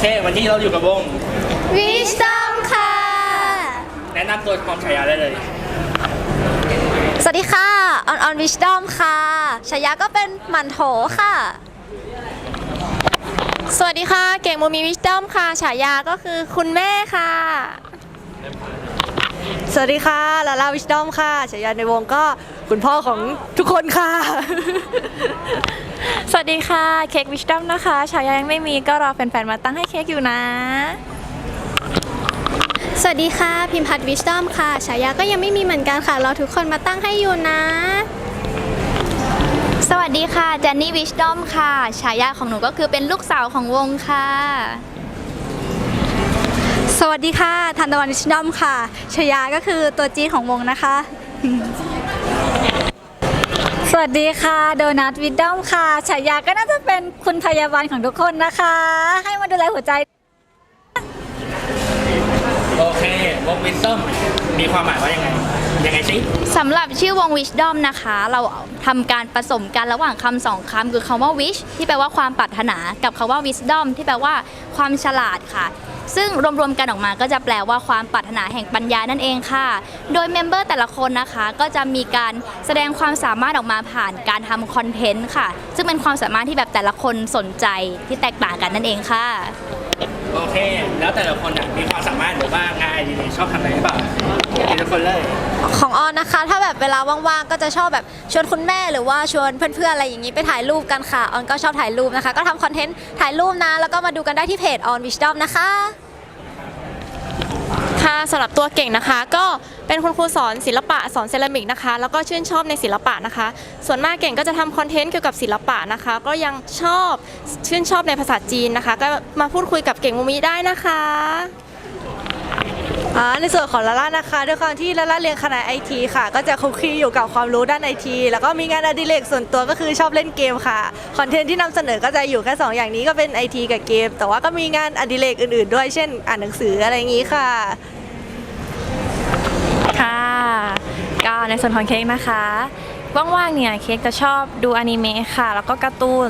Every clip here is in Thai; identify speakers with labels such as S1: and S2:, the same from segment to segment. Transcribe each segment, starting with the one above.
S1: เค วันนี้เราอยู่กับวง
S2: วิชตอมค่ะ
S1: แนะนำตัวพร้อมฉายาได้เลย
S2: สวัสดีค่ะ ออนออนวิชดอมค่ะฉายาก็เป็นหมันโถค่ะ
S3: สวัสดีค่ะ เก่งโมมีวิชดอมค่ะฉายาก็คือคุณแม่ค่ะ
S4: สวัสดีค่ะลาลาวิชดอมค่ะฉายาในวงก็ คุณพ่อของทุกคนค่ะ
S3: สวัสดีค่ะเค้กวิชดอมนะคะฉายายังไม่มีก็รอแฟนๆมาตั้งให้เค้กอยู่นะ
S2: สวัสดีค่ะ พิมพัฒน์วิชดอมค่ะฉายาก็ยังไม่มีเหมือนกันค่ะเราทุกคนมาตั้งให้อยู่นะ
S5: สวัสดีค่ะเจนนี่วิชดอมค่ะฉายาของหนูก็คือเป็นลูกสาวของวงค่ะ
S2: สวัสดีค่ะทันตะวันวิชดอมค่ะฉายาก็คือตัวจีดของวงนะคะ
S6: สวัสดีค่ะ โดนัทวิดดอมค่ะฉายาก็น่าจะเป็นคุณพยาบาลของทุกคนนะคะ ให้มาดูแลหัวใจ
S1: โอเควงวินเซมมีความหมายว่ายังไง ยังไงสิ
S5: สำหรับชื่อวง Wisdom นะคะ เราทำการผสมกันระหว่างคำสองคำคือคำว่า wish ที่แปลว่าความปรารถนา กับคำว่า wisdom ที่แปลว่าความฉลาดค่ะ ซึ่งรวมๆกันออกมาก็จะแปลว่าความปรารถนาแห่งปัญญานั่นเองค่ะ โดยเมมเบอร์แต่ละคนนะคะก็จะมีการแสดงความสามารถออกมาผ่านการทำคอนเทนต์ค่ะ ซึ่งเป็นความสามารถที่แบบแต่ละคนสนใจที่แตกต่างกันนั่นเองค่ะ
S1: โอเค แล้วแต่ละคนน่ะมีความสามารถหรือว่างานดิเรกชอบทำอะไรหรือเปล่าทีละคนเลย
S2: ของออนนะคะ ถ้าแบบเวลาว่างๆก็จะชอบแบบชวนคุณแม่หรือว่าชวนเพื่อนๆอะไรอย่างนี้ไปถ่ายรูปกันค่ะออนก็ชอบถ่ายรูปนะคะ ก็ทำคอนเทนต์ถ่ายรูปนะ แล้วก็มาดูกันได้ที่เพจ on wisdom นะคะ
S3: ค่ะสำหรับตัวเก่งนะคะ ก็เป็นคุณครูสอนศิลปะสอนเซรามิกนะคะ แล้วก็ชื่นชอบในศิลปะนะคะ ส่วนมากเก่งก็จะทำคอนเทนต์เกี่ยวกับศิลปะนะคะ ก็ยังชอบชื่นชอบในภาษาจีนนะคะ ก็มาพูดคุยกับเก่งมูมิได้นะคะ
S4: อ่าในส่วนของลาล่านะคะด้วยความที่ลาล่าเรียนคณะไอทีค่ะ ก็จะคุกคีอยู่กับความรู้ด้านไอทีแล้วก็มีงานอดิเรกส่วนตัวก็คือชอบเล่นเกมค่ะคอนเทนต์ที่นำเสนอก็จะอยู่แค่2อย่างนี้ก็เป็นไอทีกับเกม แต่ว่าก็มีงานอดิเรกอื่นๆ ด้วยเช่น อ่านหนังสืออะไรอย่างนี้ค่ะ
S3: ค่ะก็ในส่วนของเค้กนะคะว่างๆเนี่ยเค้กจะชอบดูอนิเมะค่ะ แล้วก็การ์ตูน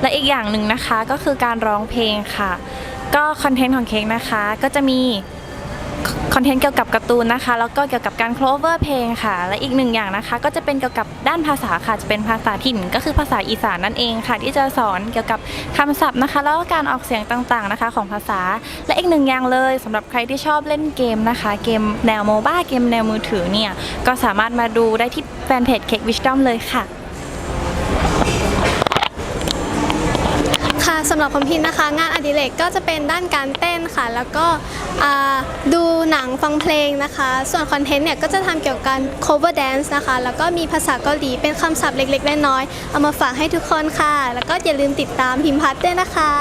S3: และอีกอย่างหนึ่งนะคะก็คือการร้องเพลงค่ะ ก็คอนเทนต์ของเค้กนะคะก็จะมี อนเทนต์เกี่ยวกับการ์ตูนนะคะ แล้วก็เกี่ยวกับการ cover เพลงค่ะ และอีกหนึ่งอย่างนะคะ ก็จะเป็นเกี่ยวกับด้านภาษาค่ะ จะเป็นภาษาถิ่น ก็คือภาษาอีสานนั่นเองค่ะ ที่จะสอนเกี่ยวกับคำศัพท์นะคะ แล้วก็การออกเสียงต่างๆนะคะ ของภาษา และอีกหนึ่งอย่างเลยสำหรับใครที่ชอบเล่นเกมนะคะ เกมแนวโมบ้าเกมแนวมือถือเนี่ย ก็สามารถมาดูได้ที่แฟนเพจ Cake Wisdom เลยค่ะ
S2: สำหรับคอมพินนะคะ งานอดิเรกก็จะเป็นด้านการเต้นค่ะ แล้วก็ดูหนังฟังเพลงนะคะ ส่วนคอนเทนต์เนี่ยก็จะทำเกี่ยวกับการ cover dance นะคะ แล้วก็มีภาษาเกาหลีเป็นคำศัพท์เล็กๆน้อยๆเอามาฝากให้ทุกคนค่ะ แล้วก็อย่าลืมติดตามพิมพัฒน์ด้วยนะคะ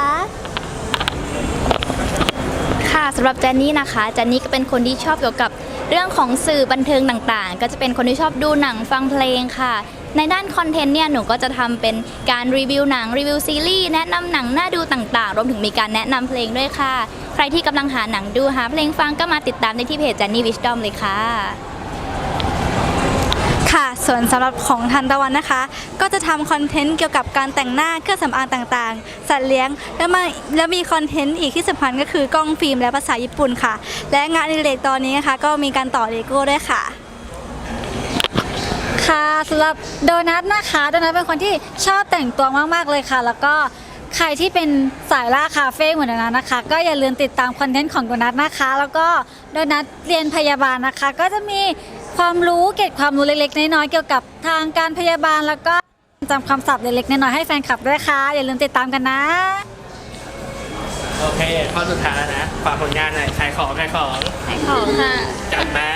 S5: ค่ะสำหรับแจนนี่นะคะแจนนี่ก็เป็นคนที่ชอบเกี่ยวกับเรื่องของสื่อบันเทิงต่างๆ ก็จะเป็นคนที่ชอบดูหนังฟังเพลงค่ะ ในด้านคอนเทนต์เนี่ยหนูก็จะทำเป็นการรีวิวหนังรีวิวซีรีส์แนะนำหนังน่าดูต่างๆ รวมถึงมีการแนะนำเพลงด้วยค่ะ ใครที่กำลังหาหนังดูหาเพลงฟังก็มาติดตามได้ที่เพจ j จ n นี่วิชดอมเลยค่ะ
S2: ค่ะ ส่วนสำหรับของทันตะวันนะคะ ก็จะทำคอนเทนต์เกี่ยวกับการแต่งหน้าเครื่องสำอางต่างๆ สัตว์เลี้ยง แล้วมาแล้วมีคอนเทนต์อีกที่สำคัญก็คือกล้องฟิล์มและภาษาญี่ปุ่นค่ะ และงานอดิเรกตอนนี้นะคะ ก็มีการต่อเลโก้ด้วยค่ะ
S6: ค่ะสำหรับโดนัทนะคะโดนัทเป็นคนที่ชอบแต่งตัวมากๆเลยค่ะ แล้วก็ใครที่เป็นสายล่าคาเฟ่เหมือนโดนัทนะคะ ก็อย่าลืมติดตามคอนเทนต์ของโดนัทนะคะ แล้วก็โดนัทเรียนพยาบาลนะคะ ก็จะมีความรู้เก็บความรู้เล็กๆน้อยๆเกี่ยวกับทางการพยาบาล แล้วก็จำคำศัพท์เล็กๆน้อยๆให้แฟนคลับด้วยค่ะอย่าลืมติดตามกันนะ
S1: โอเคข้อสุดท้ายแล้วนะฝากผลงานหน่อยขายของขายของ
S5: ขายของค่ะ
S1: จัดมา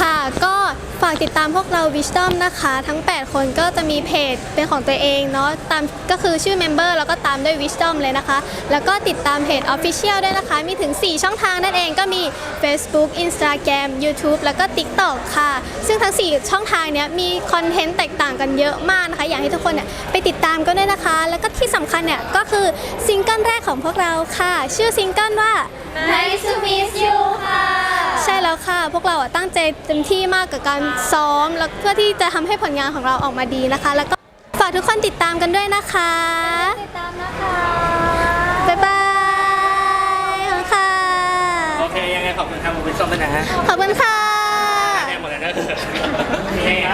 S2: ค่ะก็ฝากติดตามพวกเรา Wisdom นะคะ ทั้ง 8 คนก็จะมีเพจเป็นของตัวเองเนาะตามก็คือชื่อ Member แล้วก็ตามด้วย Wisdom เลยนะคะ แล้วก็ติดตามเพจ Official ด้วยนะคะ มีถึง 4 ช่องทางนั่นเองก็มี Facebook Instagram YouTube แล้วก็ TikTok ค่ะ ซึ่งทั้ง 4 ช่องทางเนี้ยมีคอนเทนต์แตกต่างกันเยอะมากนะคะ อยากให้ทุกคนเนี่ยไปติดตามกันด้วยนะคะ แล้วก็ที่สำคัญเนี่ยก็คือซิงเกิลแรกของพวกเราค่ะ ชื่อซิงเกิลว่า
S5: Nice to meet you ค่ะ
S2: ช่แล้วค่ะ พวกเราตั้งใจเต็มที่มากกับการซ้อม แล้วเพื่อที่จะทำให้ผลงานของเราออกมาดีนะคะ แล้วก็ฝากทุกคนติดตามกันด้วยนะคะ ติดตามนะคะ บ๊ายบายขอบคุณค่ะ โอ
S1: เค ยังไงขอบคุณครับผมเป็นซ้อมด้วยนะฮะ
S2: ขอบคุณค่ะ
S1: แดงหมดแล้นะโอเคค